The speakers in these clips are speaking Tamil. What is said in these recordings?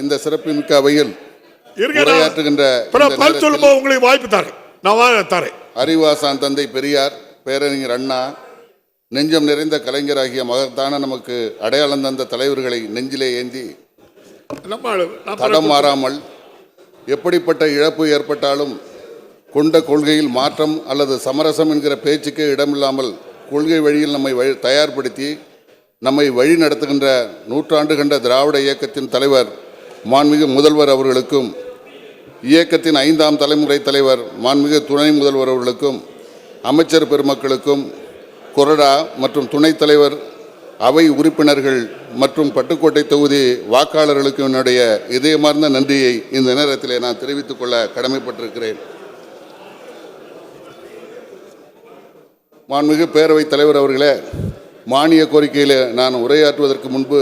இந்த சிறப்புமிக்க அவையில் உரையாற்றுகின்ற உங்களுக்கு வாய்ப்பு தரேன். நான் தரேன். அறிவாசான் தந்தை பெரியார் பேரறிஞர் அண்ணா நெஞ்சம் நிறைந்த கலைஞராகிய மகத்தான நமக்கு அடையாளம் தந்த தலைவர்களை நெஞ்சிலே ஏந்தி தடம் மாறாமல் எப்படிப்பட்ட இழப்பு ஏற்பட்டாலும் கொண்ட கொள்கையில் மாற்றம் அல்லது சமரசம் என்கிற பேச்சுக்கு இடமில்லாமல் கொள்கை வழியில் நம்மை தயார்படுத்தி நம்மை வழி நடத்துகின்ற நூற்றாண்டு கண்ட திராவிட இயக்கத்தின் தலைவர் மாண்மிகு முதல்வர் அவர்களுக்கும் இயக்கத்தின் ஐந்தாம் தலைமுறை தலைவர் மாண்மிகு துணை முதல்வர் அவர்களுக்கும் அமைச்சர் பெருமக்களுக்கும் கொரடா மற்றும் துணைத் தலைவர் அவை உறுப்பினர்கள் மற்றும் பட்டுக்கோட்டை தொகுதி வாக்காளர்களுக்கு என்னுடைய இதயமார்ந்த நன்றியை இந்த நேரத்திலே நான் தெரிவித்துக் கொள்ள கடமைப்பட்டிருக்கிறேன். மாண்புமிகு பேரவைத் தலைவர் அவர்களே மானிய கோரிக்கையில் நான் உரையாற்றுவதற்கு முன்பு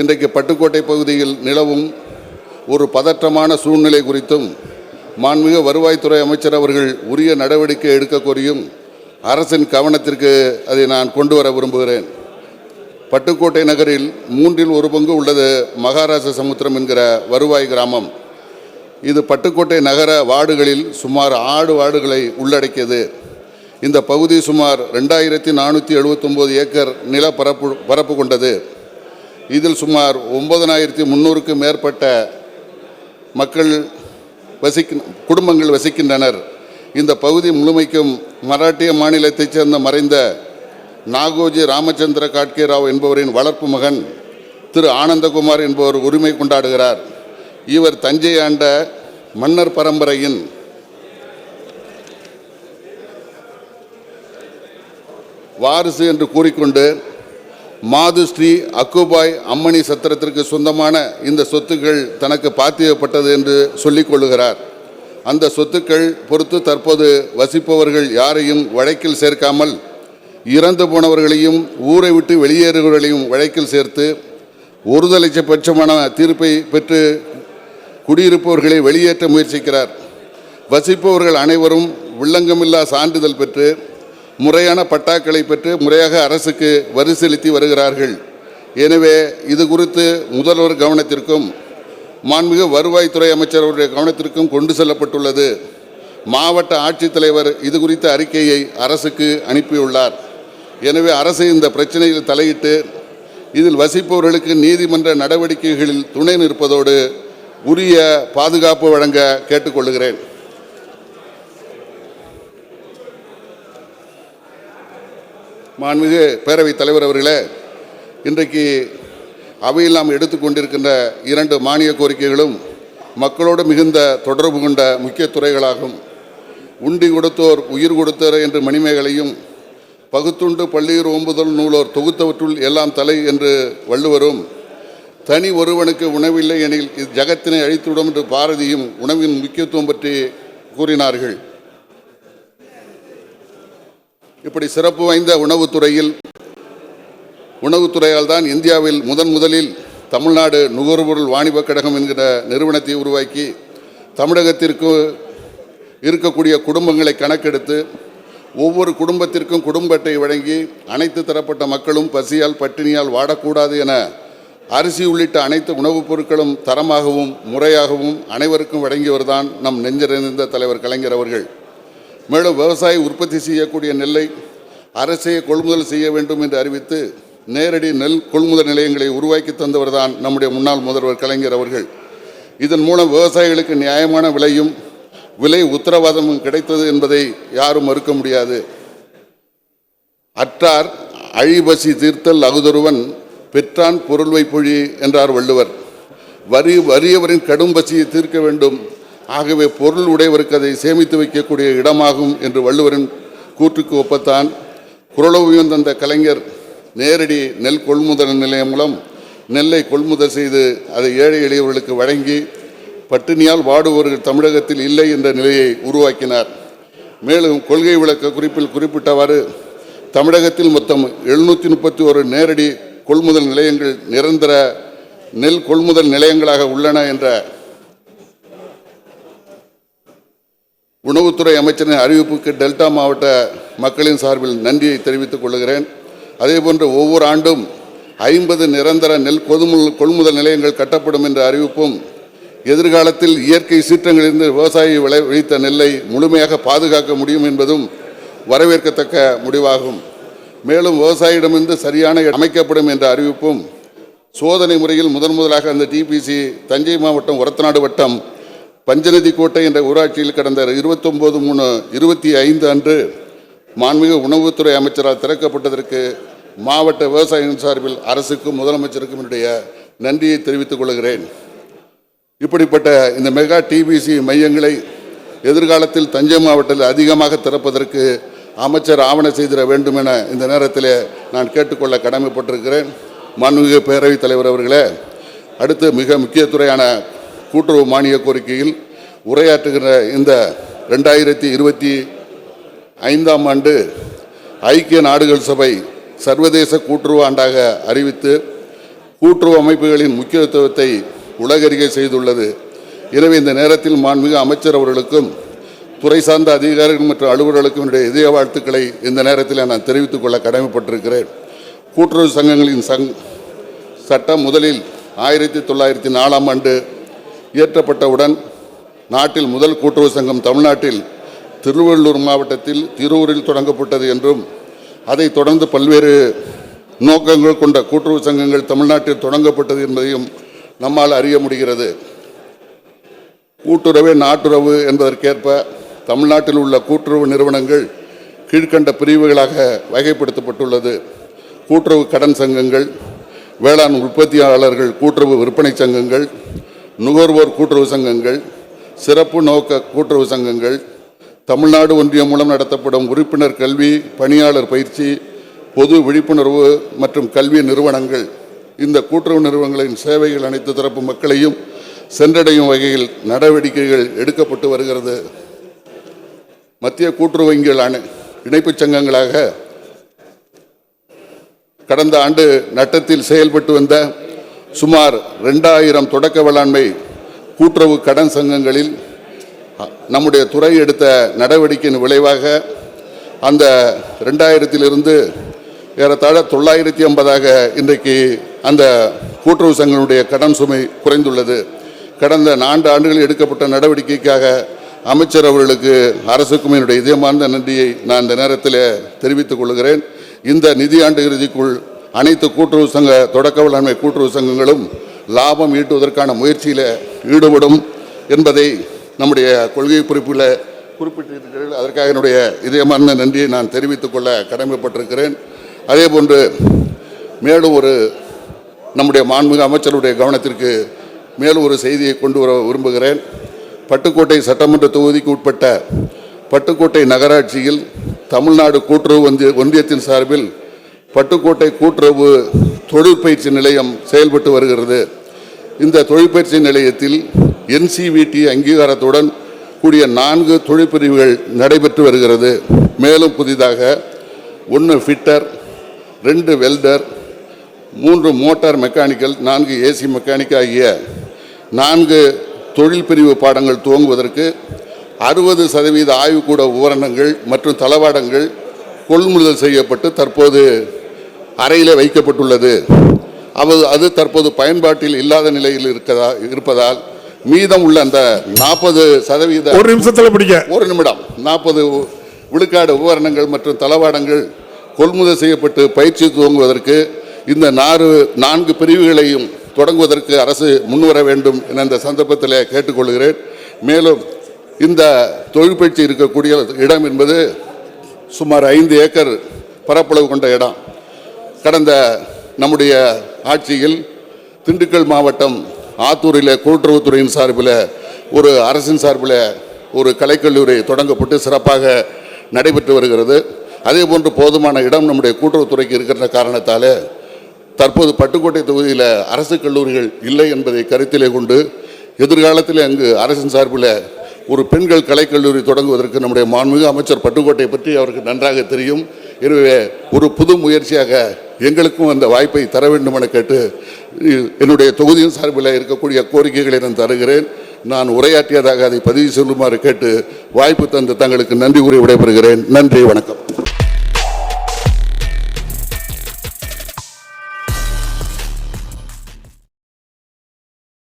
இன்றைக்கு பட்டுக்கோட்டை பகுதியில் நிலவும் ஒரு பதற்றமான சூழ்நிலை குறித்தும் மாண்புமிகு வருவாய்த்துறை அமைச்சர் அவர்கள் உரிய நடவடிக்கை எடுக்க கோரியும் அரசின் கவனத்திற்கு அதை நான் கொண்டு வர விரும்புகிறேன். பட்டுக்கோட்டை நகரில் மூன்றில் ஒரு பங்கு உள்ளது மகாராஜ சமுத்திரம் என்கிற வருவாய் கிராமம். இது பட்டுக்கோட்டை நகர வார்டுகளில் சுமார் ஆறு வார்டுகளை உள்ளடக்கியது. இந்த பகுதி சுமார் ரெண்டாயிரத்தி நானூற்றி எழுபத்தொம்போது ஏக்கர் நில பரப்பு பரப்பு கொண்டது. இதில் சுமார் ஒன்பதனாயிரத்தி முந்நூறுக்கு மேற்பட்ட மக்கள் வசிக்க குடும்பங்கள் வசிக்கின்றனர். இந்த பகுதி முழுமைக்கும் மராட்டிய மாநிலத்தைச் சேர்ந்த மறைந்த நாகோஜி ராமச்சந்திர காட்கேராவ் என்பவரின் வளர்ப்பு மகன் திரு ஆனந்தகுமார் என்பவர் உரிமை கொண்டாடுகிறார். இவர் தஞ்சை ஆண்ட மன்னர் பரம்பரையின் வாரிசு என்று கூறிக்கொண்டு மாது ஸ்ரீ அக்குபாய் அம்மணி சத்திரத்திற்கு சொந்தமான இந்த சொத்துக்கள் தனக்கு பாத்தியப்பட்டது என்று சொல்லிக் கொள்ளுகிறார். அந்த சொத்துக்கள் பொறுத்து தற்போது வசிப்பவர்கள் யாரையும் வழக்கில் சேர்க்காமல் இறந்து போனவர்களையும் ஊரை விட்டு வெளியேறுபவர்களையும் வழக்கில் சேர்த்து ஒரு தீர்ப்பை பெற்று குடியிருப்பவர்களை வெளியேற்ற முயற்சிக்கிறார். வசிப்பவர்கள் அனைவரும் வில்லங்கமில்லா சான்றிதழ் பெற்று முறையான பட்டாக்களை பெற்று முறையாக அரசுக்கு வரி செலுத்தி வருகிறார்கள். எனவே இது குறித்து முதல்வர் கவனத்திற்கும் மாண்புமிகு வருவாய்த்துறை அமைச்சர் அவருடைய கவனத்திற்கும் கொண்டு செல்லப்பட்டுள்ளது. மாவட்ட ஆட்சித்தலைவர் இது குறித்த அறிக்கையை அரசுக்கு அனுப்பியுள்ளார். எனவே அரசு இந்த பிரச்சனையில் தலையிட்டு இதில் வசிப்பவர்களுக்கு நீதிமன்ற நடவடிக்கைகளில் துணை நிற்பதோடு உரிய பாதுகாப்பு வழங்க கேட்டுக்கொள்கிறேன். மாண்புமிகு பேரவைத் தலைவர் அவர்களே இன்றைக்கு அவையில் நாம் எடுத்துக்கொண்டிருக்கின்ற இரண்டு மானிய கோரிக்கைகளும் மக்களோடு மிகுந்த தொடர்பு கொண்ட முக்கிய துறைகளாகும். உண்டி கொடுத்தோர் உயிர் கொடுத்தோர் என்று மணிமேகலையும் பகுத்துண்டு பள்ளியூர் ஓம்புதல் நூலோர் தொகுத்தவற்றுள் எல்லாம் தலை என்று வள்ளுவரும் தனி ஒருவனுக்கு உணவில்லை எனில் இது ஜகத்தினை அழித்துவிடும் என்று பாரதியும் உணவின் முக்கியத்துவம் பற்றி கூறினார்கள். இப்படி சிறப்பு வாய்ந்த உணவுத்துறையில் உணவுத்துறையால் தான் இந்தியாவில் முதன் முதலில் தமிழ்நாடு நுகர்பொருள் வாணிபக் கழகம் என்கிற நிறுவனத்தை உருவாக்கி தமிழகத்திற்கு இருக்கக்கூடிய குடும்பங்களை கணக்கெடுத்து ஒவ்வொரு குடும்பத்திற்கும் குடும்ப அட்டை வழங்கி அனைத்து தரப்பட்ட மக்களும் பசியால் பட்டினியால் வாடக்கூடாது என அரிசி உள்ளிட்ட அனைத்து உணவுப் பொருட்களும் தரமாகவும் முறையாகவும் அனைவருக்கும் வழங்கியவர்தான் நம் நெஞ்சறிந்த தலைவர் கலைஞர் அவர்கள். மேலும் விவசாயி உற்பத்தி செய்யக்கூடிய நெல்லை அரசே கொள்முதல் செய்ய வேண்டும் என்று அறிவித்து நேரடி நெல் கொள்முதல் நிலையங்களை உருவாக்கி தந்தவர்தான் நம்முடைய முன்னாள் முதல்வர் கலைஞர் அவர்கள். இதன் மூலம் விவசாயிகளுக்கு நியாயமான விலையும் விலை உத்தரவாதமும் கிடைத்தது என்பதை யாரும் மறுக்க முடியாது. அற்றார் அழிபசி தீர்த்தல் அகுதொருவன் பெற்றான் பொருள் வைப்பொழி என்றார் வள்ளுவர். வரி வறியவரின் கடும் பசியை தீர்க்க வேண்டும். ஆகவே பொருள் உடையவருக்கு அதை சேமித்து வைக்கக்கூடிய இடமாகும் என்று வள்ளுவரின் கூற்றுக்கு ஒப்பத்தான். குரலோவியம் தந்த கலைஞர் நேரடி நெல் கொள்முதல் நிலையம் மூலம் நெல்லை கொள்முதல் செய்து அதை ஏழை எளியவர்களுக்கு வழங்கி பட்டினியால் வாடுபவர்கள் தமிழகத்தில் இல்லை என்ற நிலையை உருவாக்கினார். மேலும் கொள்கை விளக்க குறிப்பில் குறிப்பிட்டவாறு தமிழகத்தில் மொத்தம் எழுநூற்றி முப்பத்தி ஒரு நேரடி கொள்முதல் நிலையங்கள் நிரந்தர நெல் கொள்முதல் நிலையங்களாக உள்ளன என்ற உணவுத்துறை அமைச்சரின் அறிவிப்புக்கு டெல்டா மாவட்ட மக்களின் சார்பில் நன்றியை தெரிவித்துக் கொள்கிறேன். அதேபோன்று ஒவ்வொரு ஆண்டும் ஐம்பது நிரந்தர நெல் கொதுமுல் கொள்முதல் நிலையங்கள் கட்டப்படும் என்ற அறிவிப்பும் எதிர்காலத்தில் இயற்கை சீற்றங்களிலிருந்து விவசாயி விளைவித்த நெல்லை முழுமையாக பாதுகாக்க முடியும் என்பதும் வரவேற்கத்தக்க முடிவாகும். மேலும் விவசாயியிடமிருந்து சரியான அமைக்கப்படும் என்ற அறிவிப்பும் சோதனை முறையில் முதன் முதலாக அந்த டிபிசி தஞ்சை மாவட்டம் ஒரத்தநாடு வட்டம் பஞ்சநதி கோட்டை என்ற ஊராட்சியில் கடந்த இருபத்தொம்போது மூணு இருபத்தி ஐந்து அன்று மாண்புமிகு உணவுத்துறை அமைச்சரால் திறக்கப்பட்டதற்கு மாவட்ட விவசாயிகள் சார்பில் அரசுக்கும் முதலமைச்சருக்கும் என்னுடைய நன்றியை தெரிவித்துக் கொள்கிறேன். இப்படிப்பட்ட இந்த மெகா டிபிசி மையங்களை எதிர்காலத்தில் தஞ்சை மாவட்டத்தில் அதிகமாக திறப்பதற்கு அமைச்சர் ஆவண செய்திட வேண்டும் என இந்த நேரத்தில் நான் கேட்டுக்கொள்ள கடமைப்பட்டிருக்கிறேன். மாண்புமிகு பேரவைத் தலைவர் அவர்களே அடுத்து மிக முக்கியத்துறையான கூட்டுறவு மானிய கோரிக்கையில் உரையாற்றுகிற இந்த ரெண்டாயிரத்தி இருபத்தி ஐந்தாம் ஆண்டு ஐக்கிய நாடுகள் சபை சர்வதேச கூட்டுறவு ஆண்டாக அறிவித்து கூட்டுறவு அமைப்புகளின் முக்கியத்துவத்தை உலகறிகை செய்துள்ளது. எனவே இந்த நேரத்தில் மாண்புமிகு அமைச்சர் அவர்களுக்கும் துறை சார்ந்த அதிகாரிகள் மற்றும் அலுவலர்களுக்கும் என்னுடைய இதய வாழ்த்துக்களை இந்த நேரத்தில் நான் தெரிவித்துக் கொள்ள கடமைப்பட்டிருக்கிறேன். கூட்டுறவு சங்கங்களின் சங் சட்டம் முதலில் ஆயிரத்தி தொள்ளாயிரத்தி நாலாம் ஆண்டு இயற்றப்பட்டவுடன் நாட்டில் முதல் கூட்டுறவு சங்கம் தமிழ்நாட்டில் திருவள்ளூர் மாவட்டத்தில் திருவூரில் தொடங்கப்பட்டது என்றும் அதைத் தொடர்ந்து பல்வேறு நோக்கங்கள் கொண்ட கூட்டுறவு சங்கங்கள் தமிழ்நாட்டில் தொடங்கப்பட்டது என்பதையும் நம்மால் அறிய முடிகிறது. கூட்டுறவே நாட்டுறவு என்பதற்கேற்ப தமிழ்நாட்டில் உள்ள கூட்டுறவு நிறுவனங்கள் கீழ்க்கண்ட பிரிவுகளாக வகைப்படுத்தப்பட்டுள்ளது. கூட்டுறவு கடன் சங்கங்கள் வேளாண் உற்பத்தியாளர்கள் கூட்டுறவு விற்பனை சங்கங்கள் நுகர்வோர் கூட்டுறவு சங்கங்கள் சிறப்பு நோக்க கூட்டுறவு சங்கங்கள் தமிழ்நாடு ஒன்றியம் மூலம் நடத்தப்படும் உறுப்பினர் கல்வி பணியாளர் பயிற்சி பொது விழிப்புணர்வு மற்றும் கல்வி நிறுவனங்கள். இந்த கூட்டுறவு நிறுவனங்களின் சேவைகள் அனைத்து தரப்பு மக்களையும் சென்றடையும் வகையில் நடவடிக்கைகள் எடுக்கப்பட்டு வருகிறது. மத்திய கூட்டுறவு வங்கிகள் அணை இணைப்புச் சங்கங்களாக கடந்த ஆண்டு நட்டத்தில் செயல்பட்டு வந்த சுமார் ரெண்டாயிரம் தொடக்க வேளாண்மை கூட்டுறவு கடன் சங்கங்களில் நம்முடைய துறை எடுத்த நடவடிக்கையின் விளைவாக அந்த ரெண்டாயிரத்திலிருந்து ஏறத்தாழ தொள்ளாயிரத்தி ஐம்பதாக இன்றைக்கு அந்த கூட்டுறவு சங்கங்களுடைய கடன் சுமை குறைந்துள்ளது. கடந்த நான்கு ஆண்டுகளில் எடுக்கப்பட்ட நடவடிக்கைக்காக அமைச்சர் அவர்களுக்கு அரசுக்கும் என்னுடைய இதயமார்ந்த நன்றியை நான் இந்த நேரத்தில் தெரிவித்துக் கொள்கிறேன். இந்த நிதியாண்டு இறுதிக்குள் அனைத்து கூட்டுறவு சங்க தொடக்க வேளாண்மை கூட்டுறவு சங்கங்களும் லாபம் ஈட்டுவதற்கான முயற்சியில் ஈடுபடும் என்பதை நம்முடைய கொள்கை குறிப்பில் குறிப்பிட்டிருக்கிறீர்கள் அதற்காக என்னுடைய இதயமான நன்றியை நான் தெரிவித்துக் கொள்ள கடமைப்பட்டிருக்கிறேன். அதே போன்று மேலும் ஒரு நம்முடைய மாண்புமிகு அமைச்சருடைய கவனத்திற்கு மேலும் ஒரு செய்தியை கொண்டு வர விரும்புகிறேன். பட்டுக்கோட்டை சட்டமன்ற தொகுதிக்கு உட்பட்ட பட்டுக்கோட்டை நகராட்சியில் தமிழ்நாடு கூட்டுறவு ஒன்றிய ஒன்றியத்தின் சார்பில் பட்டுக்கோட்டை கூட்டுறவு தொழிற்பயிற்சி நிலையம் செயல்பட்டு வருகிறது. இந்த தொழிற்பயிற்சி நிலையத்தில் என்சிவிடி அங்கீகாரத்துடன் கூடிய நான்கு தொழிற்பிரிவுகள் நடைபெற்று வருகிறது. மேலும் புதிதாக ஒன்று ஃபிட்டர் ரெண்டு வெல்டர் மூன்று மோட்டார் மெக்கானிக்கல் நான்கு ஏசி மெக்கானிக் ஆகிய நான்கு தொழில் பிரிவு பாடங்கள் துவங்குவதற்கு அறுபது சதவீத ஆய்வுக்கூட உபகரணங்கள் மற்றும் தளவாடங்கள் கொள்முதல் செய்யப்பட்டு தற்போது அறையில் வைக்கப்பட்டுள்ளது. அது அது தற்போது பயன்பாட்டில் இல்லாத நிலையில் இருக்கதா இருப்பதால் மீதம் உள்ள அந்த நாற்பது சதவீத ஒரு நிமிஷத்துல பிடிக்க ஒரு நிமிடம். நாற்பது விழுக்காடு உபகரணங்கள் மற்றும் தளவாடங்கள் கொள்முதல் செய்யப்பட்டு பயிற்சி துவங்குவதற்கு இந்த நாறு நான்கு பிரிவுகளையும் தொடங்குவதற்கு அரசு முன்வர வேண்டும் என இந்த சந்தர்ப்பத்தில் கேட்டுக்கொள்கிறேன். மேலும் இந்த தொழிற்பயிற்சி இருக்கக்கூடிய இடம் என்பது சுமார் ஐந்து ஏக்கர் பரப்பளவு கொண்ட இடம். கடந்த நம்முடைய ஆட்சியில் திண்டுக்கல் மாவட்டம் ஆத்தூரில் கூட்டுறவுத்துறையின் சார்பில் ஒரு அரசின் சார்பில் ஒரு கலைக்கல்லூரி தொடங்கப்பட்டு சிறப்பாக நடைபெற்று வருகிறது. அதே போன்று போதுமான இடம் நம்முடைய கூட்டுறவுத்துறைக்கு இருக்கிற காரணத்தால் தற்போது பட்டுக்கோட்டை தொகுதியில் அரசு கல்லூரிகள் இல்லை என்பதை கருத்திலே கொண்டு எதிர்காலத்தில் அங்கு அரசின் சார்பில் ஒரு பெண்கள் கலைக்கல்லூரி தொடங்குவதற்கு நம்முடைய மாண்புமிகு அமைச்சர் பட்டுக்கோட்டை பற்றி அவருக்கு நன்றாக தெரியும். எனவே ஒரு புது முயற்சியாக எங்களுக்கும் அந்த வாய்ப்பை தர வேண்டும் என கேட்டு என்னுடைய தொகுதியின் சார்பில் இருக்கக்கூடிய கோரிக்கைகளை நான் தருகிறேன். நான் உரையாற்றியதாக அதை பதிவு சொல்லுமாறு கேட்டு வாய்ப்பு தந்து தங்களுக்கு நன்றி கூறி விடைபெறுகிறேன். நன்றி வணக்கம்.